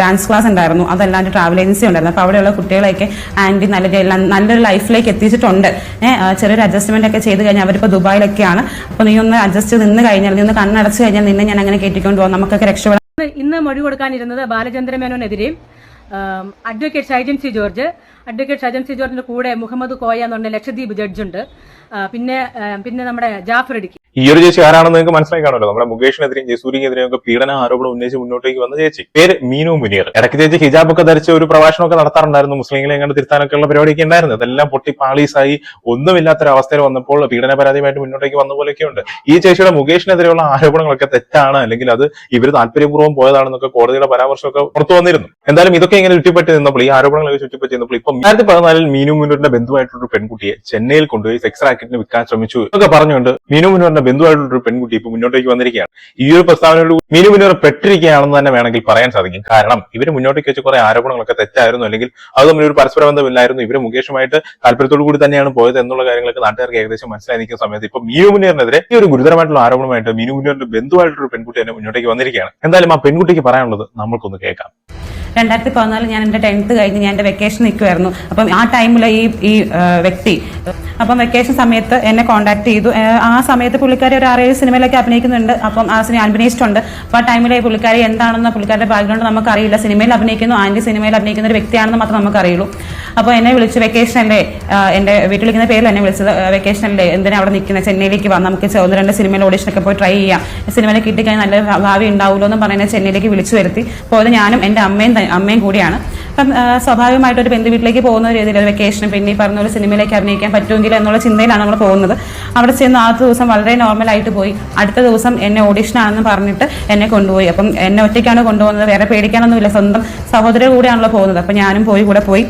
Dance class ഉണ്ടായിരുന്നു. അതല്ലാണ്ട് travel agency ഉണ്ടായിരുന്നു. അപ്പോൾ അവിടെയുള്ള കുട്ടികളെയൊക്കെ ആന്റി നല്ല നല്ലൊരു ലൈഫിലേക്ക് എത്തിച്ചിട്ടുണ്ട്. ചെറിയൊരു അഡ്ജസ്റ്റ്മെന്റ് ഒക്കെ ചെയ്ത് കഴിഞ്ഞാൽ അവരിപ്പോൾ ദുബായിലൊക്കെയാണ്. അപ്പോൾ നീ ഒന്ന് അഡ്ജസ്റ്റ് നിന്ന് കഴിഞ്ഞാൽ നീ ഒന്ന് കണ്ണടച്ച് കഴിഞ്ഞാൽ നിന്നെ ഞാൻ അങ്ങനെ കയറ്റിക്കൊണ്ട് പോകാം നമുക്കൊക്കെ രക്ഷപ്പെടാം. ഇന്ന് മൊഴി കൊടുക്കാനിരുന്നത് Balachandra മേനോനെതിരെയും advocate Shaijan C George. Advocate Shaijan ജോർജിന്റെ കൂടെ മുഹമ്മദ് കോയ എന്ന് പറഞ്ഞ ലക്ഷദ്വീപ് ജഡ്ജുണ്ട് പിന്നെ പിന്നെ നമ്മുടെ ജാഫർ ഇടുക്കി. ഈ ഒരു ചേച്ചി ആരാണെന്ന് നിങ്ങൾക്ക് മനസ്സിലായി കാണുമല്ലോ. നമ്മുടെ മുകേഷിനെതിരെയും ജയസൂര്യക്കെതിരെയും ഒക്കെ പീഡന ആരോപണം ഉന്നയിച്ച് മുന്നോട്ടേക്ക് വന്ന ചേച്ചി. പേര് മീനു മുനിയർ ഇടയ്ക്ക് ചേച്ചി ഹിജാബ് ഒക്കെ ധരിച്ച ഒരു പ്രഭാഷണമൊക്കെ നടത്താറുണ്ടായിരുന്നു. മുസ്ലിങ്ങളെ എങ്ങനെ തിരുത്താനൊക്കെ ഉള്ള പരിപാടിയൊക്കെ ഉണ്ടായിരുന്നു. അതെല്ലാം പൊട്ടി പാളീസായി ഒന്നുമില്ലാത്തൊരു അവസ്ഥയിൽ വന്നപ്പോൾ പീഡന പരാതിയുമായിട്ട് മുന്നോട്ടേക്ക് വന്ന പോലെയൊക്കെ ഉണ്ട് ഈ ചേച്ചിയുടെ മുകേഷിനെതിരെയുള്ള ആരോപണങ്ങളൊക്കെ തെറ്റാണ്. അല്ലെങ്കിൽ അത് ഇവർ താല്പര്യപൂർവം പോയതാണെന്നൊക്കെ കോടതിയുടെ പരാമർശമൊക്കെ പുറത്തു വന്നിരുന്നു. എന്തായാലും ഇതൊക്കെ ഇങ്ങനെ ചുറ്റിപ്പറ്റി നിന്നപ്പോൾ ഈ ആരോപണങ്ങളൊക്കെ ചുറ്റിപ്പറ്റി നിന്നപ്പോൾ ഇപ്പം രണ്ടായിരത്തി പതിനാലിൽ മീനു മുന്നൂറിന്റെ ബന്ധുവായിട്ടുള്ള പെൺകുട്ടിയെ ചെന്നൈയിൽ കൊണ്ടുപോയി സെക്സ് റാക്കറ്റിന് വിൽക്കാൻ ശ്രമിച്ചു എന്നൊക്കെ പറഞ്ഞുകൊണ്ട് മീനു മുന്നൂറിന്റെ ബന്ധുവായിട്ടുള്ള ഒരു പെൺകുട്ടി ഇപ്പൊ മുന്നോട്ടേക്ക് വന്നിരിക്കുകയാണ്. ഈ ഒരു പ്രസ്താവനയോട് മീനു മുന്നൂർ പെട്ടിരിക്കുകയാണെന്ന് തന്നെ വേണമെങ്കിൽ പറയാൻ സാധിക്കും. കാരണം ഇവർ മുന്നോട്ടേക്ക് വെച്ച് കുറെ ആരോപണങ്ങളൊക്കെ തെറ്റായിരുന്നു അല്ലെങ്കിൽ അത് തമ്മിൽ ഒരു പരസ്പര ബന്ധമില്ലായിരുന്നു. ഇവർ മുകേഷുമായിട്ട് താല്പര്യത്തോടു കൂടി തന്നെയാണ് പോയത് എന്നുള്ള കാര്യങ്ങളൊക്കെ നാട്ടുകാർക്ക് ഏകദേശം മനസ്സിലായി നിൽക്കുന്ന സമയത്ത് ഇപ്പൊ മീനു മുന്നേറിനെതിരെ ഈ ഒരു ഗുരുതരമായിട്ടുള്ള ആരോപണമായിട്ട് മീനു മുന്നേറിന്റെ ബന്ധുവായിട്ടുള്ള പെൺകുട്ടി തന്നെ മുന്നോട്ടേക്ക് വന്നിരിക്കുകയാണ്. എന്തായാലും ആ പെൺകുട്ടിക്ക് പറയാനുള്ളത് നമ്മൾക്കൊന്ന് കേൾക്കാം. രണ്ടായിരത്തി പതിനാലിൽ ഞാൻ എന്റെ ടെൻത്ത് കഴിഞ്ഞ് ഞാൻ എന്റെ വെക്കേഷൻ നിൽക്കുമായിരുന്നു അപ്പം ആ ടൈമിൽ ഈ ഈ വ്യക്തി അപ്പം വെക്കേഷൻ സമയത്ത് എന്നെ കോൺടാക്ട് ചെയ്തു. ആ, സമയത്ത് പുള്ളിക്കാരി ഒരു ആറേഴ് സിനിമയിലൊക്കെ അഭിനയിക്കുന്നുണ്ട്. അപ്പം ആ സിനിമ അഭിനയിച്ചിട്ടുണ്ട് അപ്പോൾ ആ ടൈമിൽ പുള്ളിക്കാരി എന്താണെന്ന് പുള്ളിക്കാരുടെ ബാക്ക്ഗ്രൗണ്ട് നമുക്കറിയില്ല. സിനിമയിൽ അഭിനയിക്കുന്നു ആന്റി സിനിമയിൽ അഭിനയിക്കുന്ന ഒരു വ്യക്തിയാണെന്ന് മാത്രം നമുക്കറിയുള്ളൂ. അപ്പോൾ എന്നെ വിളിച്ച് വെക്കേഷനല്ലേ എന്റെ വീട്ടിൽ വിളിക്കുന്ന പേരിൽ എന്നെ വിളിച്ചത് വെക്കേഷനല്ലേ എന്തിനാ അവിടെ നിൽക്കുന്നത് ചെന്നൈയിലേക്ക് വാ നമുക്ക് ഒന്ന് രണ്ട് സിനിമയിൽ ഓഡീഷനൊക്കെ പോയി ട്രൈ ചെയ്യാം. സിനിമയിൽ കിട്ടിക്കഴിഞ്ഞാൽ നല്ല ഭാവി ഉണ്ടാവുമല്ലോ എന്ന് പറയുന്നത് ചെന്നൈയിലേക്ക് വിളിച്ചു വരുത്തി. അപ്പോൾ ഞാനും എന്റെ അമ്മയും അമ്മയും കൂടിയാണ്. അപ്പം സ്വാഭാവികമായിട്ട് ഒരു ബന്ധു വീട്ടിലേക്ക് പോകുന്ന ഒരു രീതിയിൽ വെക്കേഷൻ പിന്നെ ഈ പറഞ്ഞ ഒരു സിനിമയിലേക്ക് അഭിനയിക്കാൻ പറ്റുമെങ്കിൽ എന്നുള്ള ചിന്തയിലാണ് നമ്മൾ പോകുന്നത്. അവിടെ ചെന്ന് ആ ദിവസം വളരെ നോർമലായിട്ട് പോയി. അടുത്ത ദിവസം എന്നെ ഓഡീഷനാണെന്ന് പറഞ്ഞിട്ട് എന്നെ കൊണ്ടുപോയി. അപ്പം എന്നെ ഒറ്റയ്ക്കാണ് കൊണ്ടുപോകുന്നത്. വേറെ പേടിക്കാനൊന്നുമില്ല. സ്വന്തം സഹോദര കൂടെയാണല്ലോ പോകുന്നത്. അപ്പം ഞാനും പോയി കൂടെ പോയി.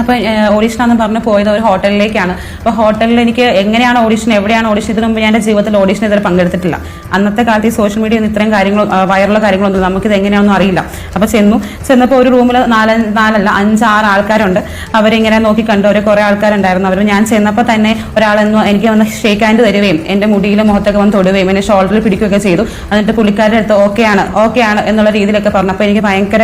അപ്പോൾ ഓഡീഷനാണെന്ന് പറഞ്ഞ് പോയത് ഒരു ഹോട്ടലിലേക്കാണ്. അപ്പോൾ ഹോട്ടലിൽ എനിക്ക് എങ്ങനെയാണ് ഓഡീഷൻ എവിടെയാണ് ഓഡീഷൻ ഇതിനു മുമ്പ് ഞാൻ ജീവിതത്തിൽ ഓഡീഷൻ ഇതുവരെ പങ്കെടുത്തിട്ടില്ല. അന്നത്തെ കാലത്ത് ഈ സോഷ്യൽ മീഡിയ ഒന്നും ഇത്രയും കാര്യങ്ങൾ വയറുള്ള കാര്യങ്ങളൊന്നും ഇത് എങ്ങനെയാണെന്നും അറിയില്ല. അപ്പോൾ ചെന്നു. ചെന്നപ്പോൾ ഒരു റൂമിൽ നാല് നാലല്ല അഞ്ച് ആറ് ആൾക്കാരുണ്ട് അവരിങ്ങനെ നോക്കി കണ്ടു. ഒരു കുറേ ആൾക്കാരുണ്ടായിരുന്നു. അവർ ഞാൻ ചെന്നപ്പോൾ തന്നെ ഒരാളെന്നു എനിക്ക് വന്ന് ഷേക്ക് ഹാൻഡ് തരുകയും എന്റെ മുടിയിൽ മുഖത്തൊക്കെ വന്ന് തൊടുകയും എന്നെ ഷോൾഡറിൽ പിടിക്കുകയൊക്കെ ചെയ്തു. എന്നിട്ട് പുള്ളിക്കാരുടെ അടുത്ത് ഓക്കെയാണ് ഓക്കെയാണ് എന്നുള്ള രീതിയിലൊക്കെ പറഞ്ഞു അപ്പോൾ എനിക്ക് ഭയങ്കര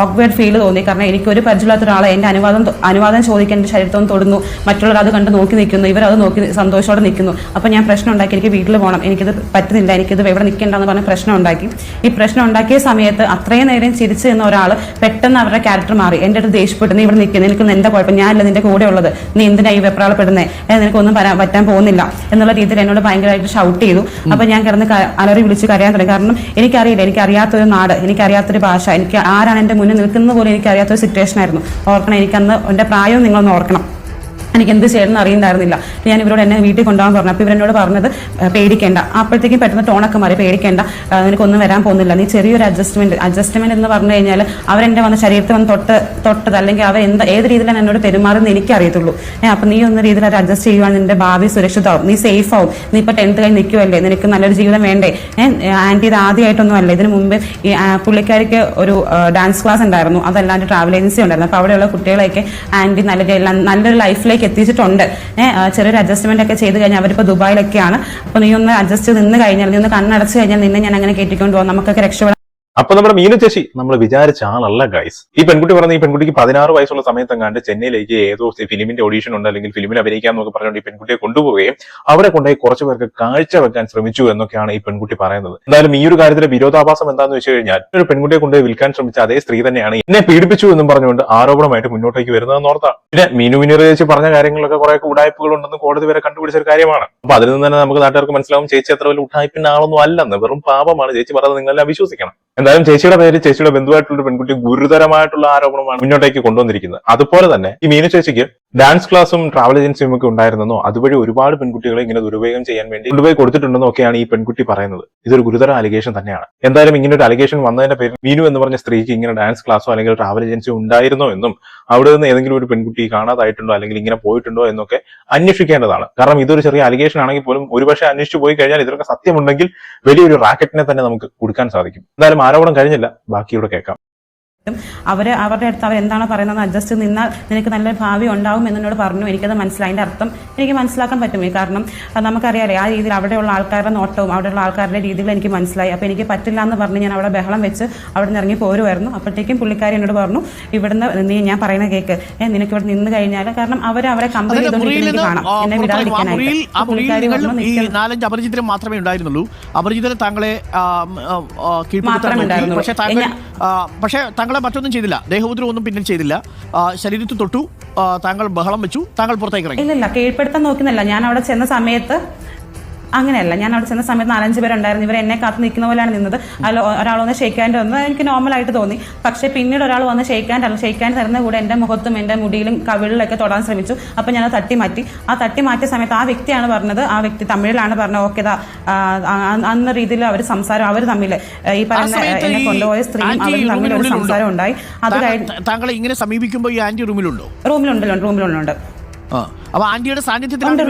ഓക്വേർഡ് ഫീൽ തോന്നി. കാരണം എനിക്ക് ഒരു പരിചയമില്ലാത്ത ഒരാളെ എന്റെ അനുവാദം അനുവാദം ചോദിക്കാൻ എന്റെ ശരീരത്തൊന്ന് തൊടുന്നു. മറ്റുള്ളവർ അത് കണ്ട് നോക്കി നിൽക്കുന്നു. ഇവർ അത് നോക്കി സന്തോഷത്തോടെ നിൽക്കുന്നു. അപ്പോൾ ഞാൻ പ്രശ്നം ഉണ്ടാക്കി എനിക്ക് വീട്ടിൽ പോകണം. എനിക്കിത് പറ്റുന്നില്ല. എനിക്കിത് എവിടെ നിൽക്കേണ്ടെന്ന് പറഞ്ഞ് പ്രശ്നം ഉണ്ടാക്കി. ഈ പ്രശ്നം ഉണ്ടാക്കിയ സമയത്ത് അത്രയും നേരം ചിരിച്ചു നിന്ന ഒരാൾ പെട്ടെന്ന് അവരുടെ ക്യാരക്ടർ മാറി. എന്റെ അടുത്ത് ദേഷ്യപ്പെട്ടു നീ ഇവിടെ നിൽക്കുന്നു. എനിക്ക് എന്താ കുഴപ്പം ഞാനല്ല നിന്റെ കൂടെ ഉള്ളത്. നീ എന്തിനാ ഈ വെപ്രാളപ്പെടുന്നത് നിനക്കൊന്നും പറ്റാൻ പോകുന്നില്ല. എന്നുള്ള രീതിയിൽ എന്നോട് ഭയങ്കരമായിട്ട് ഷൗട്ട് ചെയ്തു. അപ്പോൾ ഞാൻ കിടന്ന് അലറി വിളിച്ച് കരയാൻ തുടങ്ങി. കാരണം എനിക്കറിയില്ല. എനിക്കറിയാത്തൊരു നാട്. എനിക്കറിയാത്തൊരു ഭാഷ. എനിക്ക് ആരാണ് എന്റെ മുന്നിൽ നിൽക്കുന്നത് പോലും എനിക്കറിയാത്തൊരു സിറ്റുവേഷൻ ആയിരുന്നു. ഓർക്കണം എനിക്കന്ന് എന്റെ പ്രായവും നിങ്ങളൊന്ന് ഓർക്കണം. എനിക്ക് എന്ത് ചെയ്യണമെന്ന് അറിയുന്നുണ്ടായിരുന്നില്ല ഞാൻ ഇവരോട് എന്നെ വീട്ടിൽ കൊണ്ടുപോകാൻ പറഞ്ഞു. അപ്പോൾ ഇവരെന്നോട് പറഞ്ഞത് "ആ, പേടിക്കേണ്ട. അപ്പോഴത്തേക്കും പെട്ടെന്ന് ടോണൊക്കെ മാറി. പേടിക്കേണ്ട. നിനക്കൊന്നും വരാൻ പോകുന്നില്ല. നീ ചെറിയൊരു അഡ്ജസ്റ്റ്മെന്റ് അഡ്ജസ്റ്റ്മെന്റ് എന്ന് പറഞ്ഞു കഴിഞ്ഞാൽ അവരെന്റെ വന്ന ശരീരത്തിൽ വന്ന് തൊട്ട് തൊട്ടത് അല്ലെങ്കിൽ അവർ എന്ത് ഏത് രീതിയിലാണ് എന്നോട് പെരുമാറുന്നത് എനിക്ക് അറിയത്തുള്ളൂ ഏഹ് അപ്പം നീ ഒന്ന് രീതിയിൽ അത് അഡ്ജസ്റ്റ് ചെയ്യുവാൻ നിന്റെ ഭാവി സുരക്ഷിതമാവും. നീ സേഫ് ആവും. നീ ഇപ്പോൾ ടെൻത്ത് കഴിഞ്ഞ് നിൽക്കുവല്ലേ നിനക്ക് നല്ലൊരു ജീവിതം വേണ്ടേ? ഏഹ് ആന്റി ഇത് ആദ്യമായിട്ടൊന്നും അല്ല ഇതിനു മുമ്പ് ഈ പുള്ളിക്കാർക്ക് ഒരു ഡാൻസ് ക്ലാസ് ഉണ്ടായിരുന്നു. അതല്ലാണ്ട് ട്രാവൽ ഏജൻസി ഉണ്ടായിരുന്നു. അപ്പോൾ അവിടെയുള്ള കുട്ടികളെയൊക്കെ ആന്റി നല്ല നല്ലൊരു ലൈഫിലേക്ക് എത്തിച്ചിട്ടുണ്ട്. ഏഹ് ചെറിയൊരു അഡ്ജസ്റ്റ്മെന്റ് ഒക്കെ ചെയ്ത് കഴിഞ്ഞാൽ അവരിപ്പോൾ ദുബായിലൊക്കെയാണ്. അപ്പോൾ നീ ഒന്ന് അഡ്ജസ്റ്റ് നിന്ന് കഴിഞ്ഞാൽ നീ ഒന്ന് കണ്ണടച്ച് കഴിഞ്ഞാൽ നിന്നെ ഞാൻ അങ്ങനെ കയറ്റിക്കൊണ്ട് പോകാം നമുക്കൊക്കെ രക്ഷപ്പെടാൻ അപ്പൊ നമ്മുടെ മീനു ചേച്ചി നമ്മൾ വിചാരിച്ച ആളല്ല ഗൈസ് ഈ പെൺകുട്ടി പറഞ്ഞ ഈ പെൺകുട്ടിക്ക് പതിനാറ് വയസ്സുള്ള സമയത്തെങ്ങാണ്ട് ചെന്നൈയിലേക്ക് ഏതോ ഫിലിമിന്റെ ഓഡീഷൻ ഉണ്ട് അല്ലെങ്കിൽ ഫിലിമിൽ അഭിനയിക്കാൻ എന്നൊക്കെ പറഞ്ഞുകൊണ്ട് ഈ പെൺകുട്ടിയെ കൊണ്ടുപോവുകയും അവിടെ കൊണ്ടുപോയി കുറച്ച് പേർക്ക് കാഴ്ച വെക്കാൻ ശ്രമിച്ചു എന്നൊക്കെയാണ് ഈ പെൺകുട്ടി പറയുന്നത്. എന്തായാലും ഈ ഒരു കാര്യത്തിലെ വിരോധാഭാസം എന്താണെന്ന് വെച്ച് കഴിഞ്ഞാൽ ഒരു പെൺകുട്ടിയെ കൊണ്ടുപോയി വിൽക്കാൻ ശ്രമിച്ച അതേ സ്ത്രീ തന്നെയാണ് എന്നെ പീഡിപ്പിച്ചു എന്നും പറഞ്ഞുകൊണ്ട് ആരോപണമായിട്ട് മുന്നോട്ടേക്ക് വരുന്നതെന്ന് ഓർത്താ. പിന്നെ മീനു ചേച്ചി പറഞ്ഞ കാര്യങ്ങളൊക്കെ കുറെ ഉടായ്പകൾ ഉണ്ടെന്ന് കോടതി വരെ കണ്ടുപിടിച്ച ഒരു കാര്യമാണ്. അപ്പൊ അതിൽ നിന്ന് തന്നെ നമുക്ക് നാട്ടുകാർക്ക് മനസ്സിലാവും ചേച്ചി അത്ര വലിയ ഉടായ്പിന്റെ ആളൊന്നും അല്ലെന്ന് വെറും പാപമാണ്. ചേച്ചി പറഞ്ഞത് നിങ്ങളെല്ലാം വിശ്വസിക്കണം. എന്തായാലും ചേച്ചിയുടെ പേര് ചേച്ചിയുടെ ബന്ധുവായിട്ടുള്ള പെൺകുട്ടി ഗുരുതരമായിട്ടുള്ള ആരോപണമാണ് മുന്നോട്ടേക്ക് കൊണ്ടുവന്നിരിക്കുന്നത്. അതുപോലെ തന്നെ ഈ മീനു ചേച്ചിക്ക് ഡാൻസ് ക്ലാസും ട്രാവൽ ഏജൻസിയും ഒക്കെ ഉണ്ടായിരുന്നോ അതുവഴി ഒരുപാട് പെൺകുട്ടികളെ ഇങ്ങനെ ദുരുപയോഗം ചെയ്യാൻ വേണ്ടി കൊണ്ടുപോയി കൊടുത്തിട്ടുണ്ടെന്നോ ഒക്കെയാണ് ഈ പെൺകുട്ടി പറയുന്നത്. ഇതൊരു ഗുരുതര അലിഗേഷൻ തന്നെയാണ്. എന്തായാലും ഇങ്ങനെ ഒരു അലിഗേഷൻ വന്നതിന്റെ പേരിൽ മീനു എന്ന് പറഞ്ഞ സ്ത്രീക്ക് ഇങ്ങനെ ഡാൻസ് ക്ലാസ്സോ അല്ലെങ്കിൽ ട്രാവൽ ഏജൻസിയോ ഉണ്ടായിരുന്നോ എന്നും അവിടെ നിന്ന് ഏതെങ്കിലും ഒരു പെൺകുട്ടി കാണാതായിട്ടുണ്ടോ അല്ലെങ്കിൽ ഇങ്ങനെ പോയിട്ടുണ്ടോ എന്നൊക്കെ അന്വേഷിക്കേണ്ടതാണ്. കാരണം ഇതൊരു ചെറിയ അലിഗേഷൻ ആണെങ്കിൽ പോലും ഒരുപക്ഷെ അന്വേഷിച്ചു പോയി കഴിഞ്ഞാൽ ഇതൊക്കെ സത്യമുണ്ടെങ്കിൽ വലിയൊരു റാക്കറ്റിനെ തന്നെ നമുക്ക് കൊടുക്കാൻ സാധിക്കും. എന്തായാലും ആരോപണം കഴിഞ്ഞില്ല. ബാക്കി ഇവിടെ കേൾക്കാം. അവർ അവരുടെ അടുത്ത് അവർ എന്താണ് പറയുന്നത് അഡ്ജസ്റ്റ് നിന്നാൽ നിനക്ക് നല്ലൊരു ഭാവി ഉണ്ടാവും എന്നോട് പറഞ്ഞു. എനിക്കത് മനസ്സിലായി. അതിന്റെ അർത്ഥം എനിക്ക് മനസ്സിലാക്കാൻ പറ്റും. കാരണം നമുക്കറിയാമല്ലേ നമുക്കറിയാലേ ആ രീതിയിൽ അവിടെയുള്ള ആൾക്കാരുടെ നോട്ടവും അവിടെയുള്ള ആൾക്കാരുടെ രീതികൾ എനിക്ക് മനസ്സിലായി. അപ്പോൾ എനിക്ക് പറ്റില്ല എന്ന് പറഞ്ഞ് ഞാൻ അവിടെ ബഹളം വെച്ച് അവിടെ നിന്ന് ഇറങ്ങി പോരുമായിരുന്നു അപ്പോഴത്തേക്കും പുള്ളിക്കാരി എന്നോട് പറഞ്ഞു ഇവിടുന്ന് നീ ഞാൻ പറയുന്ന കേക്ക് ഏഹ് നിനക്ക് ഇവിടെ നിന്ന് കഴിഞ്ഞാൽ കാരണം അവർ അവരെ കമ്പനി ചെയ്തുകൊണ്ടിരിക്കുന്നത് കാണാം. എന്നെ വിടാതിരിക്കാനായിട്ട് നാലഞ്ച് അപരിചിതരും മാത്രമേ ഉണ്ടായിരുന്നുള്ളൂ. അപരിചിതരെ താങ്കളെ ഉണ്ടായിരുന്നുള്ളൂ. പക്ഷേ താങ്കൾ പക്ഷേ താങ്കളെ മറ്റൊന്നും ചെയ്തില്ല. ദേഹോദ്രവം ഒന്നും പിന്നിൽ ചെയ്തില്ല. ശരീരത്തിൽ തൊട്ടു. താങ്കൾ ബഹളം വെച്ചു. താങ്കൾ പുറത്തേക്ക് ഇറങ്ങി. ഇല്ല കീഴ്പ്പെടുത്താൻ നോക്കുന്നില്ല ഞാൻ അവിടെ ചെന്ന സമയത്ത് അങ്ങനെയല്ല ഞാൻ അവിടെ ചെന്ന സമയത്ത് നാലഞ്ച് പേരുണ്ടായിരുന്നു. ഇവർ എന്നെ കാത്ത് നിൽക്കുന്ന പോലെയാണ് നിന്നത്. അതിൽ ഒരാൾ വന്ന് ഷെയ്ക്കാന്റെ വന്നത് എനിക്ക് നോർമലായിട്ട് തോന്നി. പക്ഷേ പിന്നീട് ഒരാൾ വന്ന് ഷെയ്ക്കാന്റെ ഷെയ്ക്കാൻ തരുന്ന കൂടെ എന്റെ മുഖത്തും എന്റെ മുടിയിലും കവിളിലൊക്കെ തൊടാൻ ശ്രമിച്ചു. അപ്പോൾ ഞാൻ തട്ടി മാറ്റി. ആ തട്ടി മാറ്റിയ സമയത്ത് ആ വ്യക്തിയാണ് പറഞ്ഞത്. ആ വ്യക്തി തമിഴിലാണ് പറഞ്ഞത്. ഓക്കെ ദാ അന്ന രീതിയിൽ അവർ സംസാരം അവർ തമ്മിൽ ഈ പറഞ്ഞ പറയുന്ന എന്നെ കൊണ്ടുപോയ സ്ത്രീ അവർ അവരും തമ്മിൽ ഒരു സംസാരം ഉണ്ടായി. അത് കഴിഞ്ഞ് താങ്കൾ- ഇങ്ങനെ സമീപിക്കുമ്പോൾ ഈ ആന്റി റൂമിലുണ്ടോ? റൂമിലുണ്ടല്ലോ റൂമിലുണ്ട്. അപ്പൊ ആന്റിയുടെ സാന്നിധ്യത്തിലാണ്?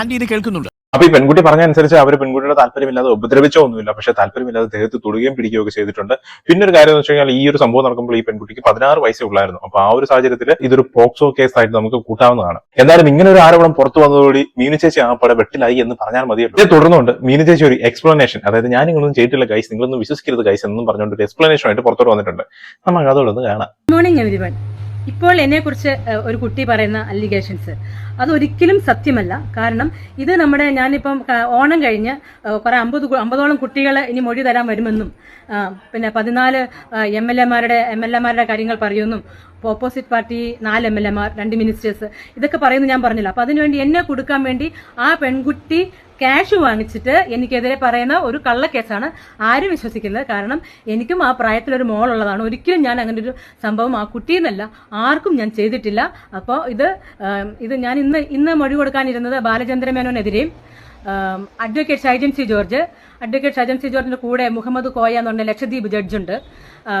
ആന്റി ഇത് കേൾക്കുന്നുണ്ട് അപ്പൊ ഈ പെൺകുട്ടി പറഞ്ഞ അനുസരിച്ച് അവർ പെൺകുട്ടിയുടെ താല്പര്യമില്ലാതെ ഉപദ്രവിച്ചോ ഒന്നുമില്ല പക്ഷെ താല്പര്യമില്ലാതെ ദേഹത്ത് തൊടുകയും പിടിക്കുകയും ഒക്കെ ചെയ്തിട്ടുണ്ട്. പിന്നെ ഒരു കാര്യം എന്ന് വെച്ച് കഴിഞ്ഞാൽ ഈ ഒരു സംഭവം നടക്കുമ്പോൾ ഈ പെൺകുട്ടിക്ക് പതിനാറ് വയസ്സേ ഉള്ളായിരുന്നു. അപ്പൊ ആ ഒരു സാഹചര്യത്തിൽ ഇതൊരു പോക്സോ കേസ് ആയിട്ട് നമുക്ക് കൂട്ടാവുന്നതാണ്. എന്തായാലും ഇങ്ങനെ ഒരു ആരോപണം പുറത്തു വന്നതോടി മീനു ചേച്ചി ആ പടം വെട്ടിലായി എന്ന് പറഞ്ഞാൽ മതിയല്ലോ ഇത് തുടർന്നുകൊണ്ട് മീനു ചേച്ചി ഒരു എക്സ്പ്ലനേഷൻ അതായത് ഞാൻ നിങ്ങളൊന്നും ചെയ്തിട്ടില്ല ഗൈസ് നിങ്ങളൊന്നും വിശ്വസിക്കരുത് ഗൈസ് എന്നും പറഞ്ഞുകൊണ്ട് ഒരു എക്സ്പ്ലനേഷൻ ആയിട്ട് പുറത്തോട്ട് വന്നിട്ടുണ്ട്. നമുക്ക് അതോടൊന്ന് കാണാം. മോർണിംഗ് എവരിവൺ ഇപ്പോൾ എന്നെക്കുറിച്ച് കുറിച്ച് ഒരു കുട്ടി പറയുന്ന അലിഗേഷൻസ്. അതൊരിക്കലും സത്യമല്ല. കാരണം ഇത് നമ്മുടെ ഞാനിപ്പം ഓണം കഴിഞ്ഞ് കുറെ അമ്പത് അമ്പതോളം കുട്ടികൾ ഇനി മൊഴി തരാൻ വരുമെന്നും പിന്നെ പതിനാല് എം എൽ എമാരുടെ എം എൽ എമാരുടെ കാര്യങ്ങൾ പറയുമെന്നും ഓപ്പോസിറ്റ് പാർട്ടി നാല് എം എൽ എമാർ രണ്ട് മിനിസ്റ്റേഴ്സ് ഇതൊക്കെ പറയുന്നത് ഞാൻ പറഞ്ഞില്ല. അപ്പം അതിനുവേണ്ടി എന്നെ കൊടുക്കാൻ വേണ്ടി ആ പെൺകുട്ടി ക്യാഷ് വാങ്ങിച്ചിട്ട് എനിക്കെതിരെ പറയുന്ന ഒരു കള്ളക്കേസാണ് ആരും വിശ്വസിക്കുന്നത്. കാരണം എനിക്കും ആ പ്രായത്തിലൊരു മോളുള്ളതാണ്. ഒരിക്കലും ഞാൻ അങ്ങനെ ഒരു സംഭവം ആ കുട്ടിയെന്നല്ല ആർക്കും ഞാൻ ചെയ്തിട്ടില്ല. അപ്പോൾ ഇത് ഇത് ഞാൻ ഇന്ന് ഇന്ന് മൊഴി കൊടുക്കാനിരുന്നത് ബാലചന്ദ്ര മേനോനെതിരെയും ആം, advocate Shaijan C George. Advocate Shaijan C ജോർജിന്റെ കൂടെ മുഹമ്മദ് കോയ എന്ന് പറഞ്ഞ ലക്ഷദ്വീപ് ജഡ്ജുണ്ട്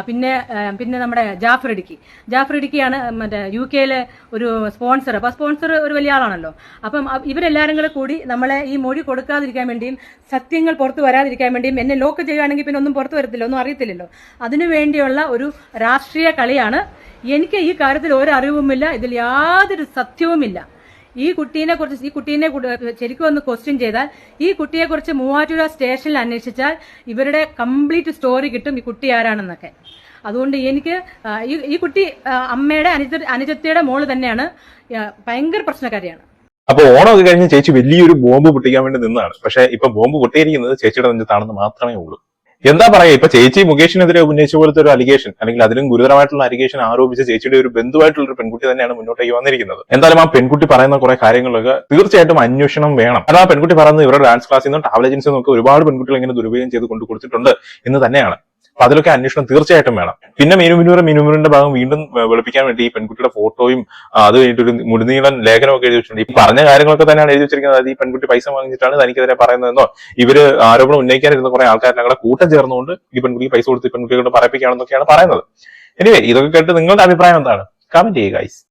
പിന്നെ പിന്നെ നമ്മുടെ ജാഫർ ഇടുക്കി. ജാഫർ ഇടുക്കിയാണ് മറ്റേ യു കെയിലെ ഒരു സ്പോൺസർ അപ്പോൾ സ്പോൺസർ ഒരു വലിയ ആളാണല്ലോ. അപ്പം ഇവരെല്ലാവരും കൂടെ നമ്മളെ ഈ മൊഴി കൊടുക്കാതിരിക്കാൻ വേണ്ടിയും സത്യങ്ങൾ പുറത്തു വരാതിരിക്കാൻ വേണ്ടിയും എന്നെ ലോക്ക് ചെയ്യുകയാണെങ്കിൽ പിന്നെ ഒന്നും പുറത്തു വരത്തില്ല ഒന്നും അറിയത്തില്ലല്ലോ. അതിനു വേണ്ടിയുള്ള ഒരു രാഷ്ട്രീയ കളിയാണ്. എനിക്ക് ഈ കാര്യത്തിൽ ഒരറിവുമില്ല ഇതിൽ യാതൊരു സത്യവുമില്ല. ഈ കുട്ടീനെ കുറിച്ച് ഈ കുട്ടീനെ കുട- ശരിക്കും ഒന്ന് ക്വസ്റ്റ്യൻ ചെയ്താൽ ഈ കുട്ടിയെ കുറിച്ച് മൂവാറ്റുപുഴ സ്റ്റേഷനിൽ അന്വേഷിച്ചാൽ ഇവരുടെ കംപ്ലീറ്റ് സ്റ്റോറി കിട്ടും ഈ കുട്ടി ആരാണെന്നൊക്കെ. അതുകൊണ്ട് എനിക്ക് ഈ കുട്ടി അമ്മയുടെ അനുജ അനുജത്തിയുടെ മോൾ തന്നെയാണ് ഭയങ്കര പ്രശ്നക്കാരിയാണ്. അപ്പൊ ഓണമൊക്കെ കഴിഞ്ഞ് ചേച്ചി വലിയൊരു ബോംബ് പൊട്ടിക്കാൻ വേണ്ടി നിന്നാണ്. പക്ഷെ ഇപ്പൊ ബോംബ് പൊട്ടിയിരിക്കുന്നത് ചേച്ചിയുടെ നെഞ്ചത്താണെന്ന് മാത്രമേ ഉള്ളൂ. എന്താ പറയാ ഇപ്പൊ ചേച്ചി മുകേഷിനെതിരെ ഉന്നയിച്ച പോലത്തെ ഒരു അലിഗേഷൻ അല്ലെങ്കിൽ അതിലും ഗുരുതരമായിട്ടുള്ള അലിഗേഷൻ ആരോപിച്ച ചേച്ചിയുടെ ഒരു ബന്ധുവായിട്ടുള്ള ഒരു പെൺകുട്ടി തന്നെയാണ് മുന്നോട്ടേക്ക് വന്നിരിക്കുന്നത്. എന്തായാലും ആ പെൺകുട്ടി പറയുന്ന കുറെ കാര്യങ്ങളൊക്കെ തീർച്ചയായിട്ടും അന്വേഷണം വേണം. അത് ആ പെൺകുട്ടി പറയുന്നത് ഇവരുടെ ഡാൻസ് ക്ലാസ്സിൽ നിന്നും ട്രാവൽ നിന്നൊക്കെ ഒരുപാട് പെൺകുട്ടികൾ ഇങ്ങനെ ദുരുപയോഗം ചെയ്ത് കൊണ്ടു കൊടുത്തിട്ടുണ്ട് എന്ന് തന്നെയാണ്. അപ്പൊ അതിലൊക്കെ അന്വേഷണം തീർച്ചയായിട്ടും വേണം. പിന്നെ മീനുമിനൂറ് മീനുമിനൂറിന്റെ ഭാഗം വീണ്ടും വെളുപ്പിക്കാൻ വേണ്ടി ഈ പെൺകുട്ടിയുടെ ഫോട്ടോയും അത് കഴിഞ്ഞിട്ട് ഒരു മുടിനീളൻ ലേഖനമൊക്കെ എഴുതി വെച്ചിട്ടുണ്ട്. ഈ പറഞ്ഞ കാര്യങ്ങളൊക്കെ തന്നെയാണ് എഴുതി വെച്ചിരിക്കുന്നത്. അതായത് ഈ പെൺകുട്ടി പൈസ വാങ്ങിച്ചിട്ടാണ് തനിക്കെതിരെ പറയുന്നതെന്നോ ഇവർ ആരോപണം ഉന്നയിക്കാനിരുന്ന കുറെ ആൾക്കാർ ഞങ്ങളെ കൂട്ടം ചേർന്നുകൊണ്ട് ഈ പെൺകുട്ടി പൈസ കൊടുത്ത് പെൺകുട്ടികളോട് പറയിപ്പിക്കുകയാണെന്നൊക്കെയാണ് പറയുന്നത്. എനിവേ ഇതൊക്കെ കേട്ട് നിങ്ങളുടെ അഭിപ്രായം എന്താണ്? കമന്റ് ചെയ്യുക ഗൈസ്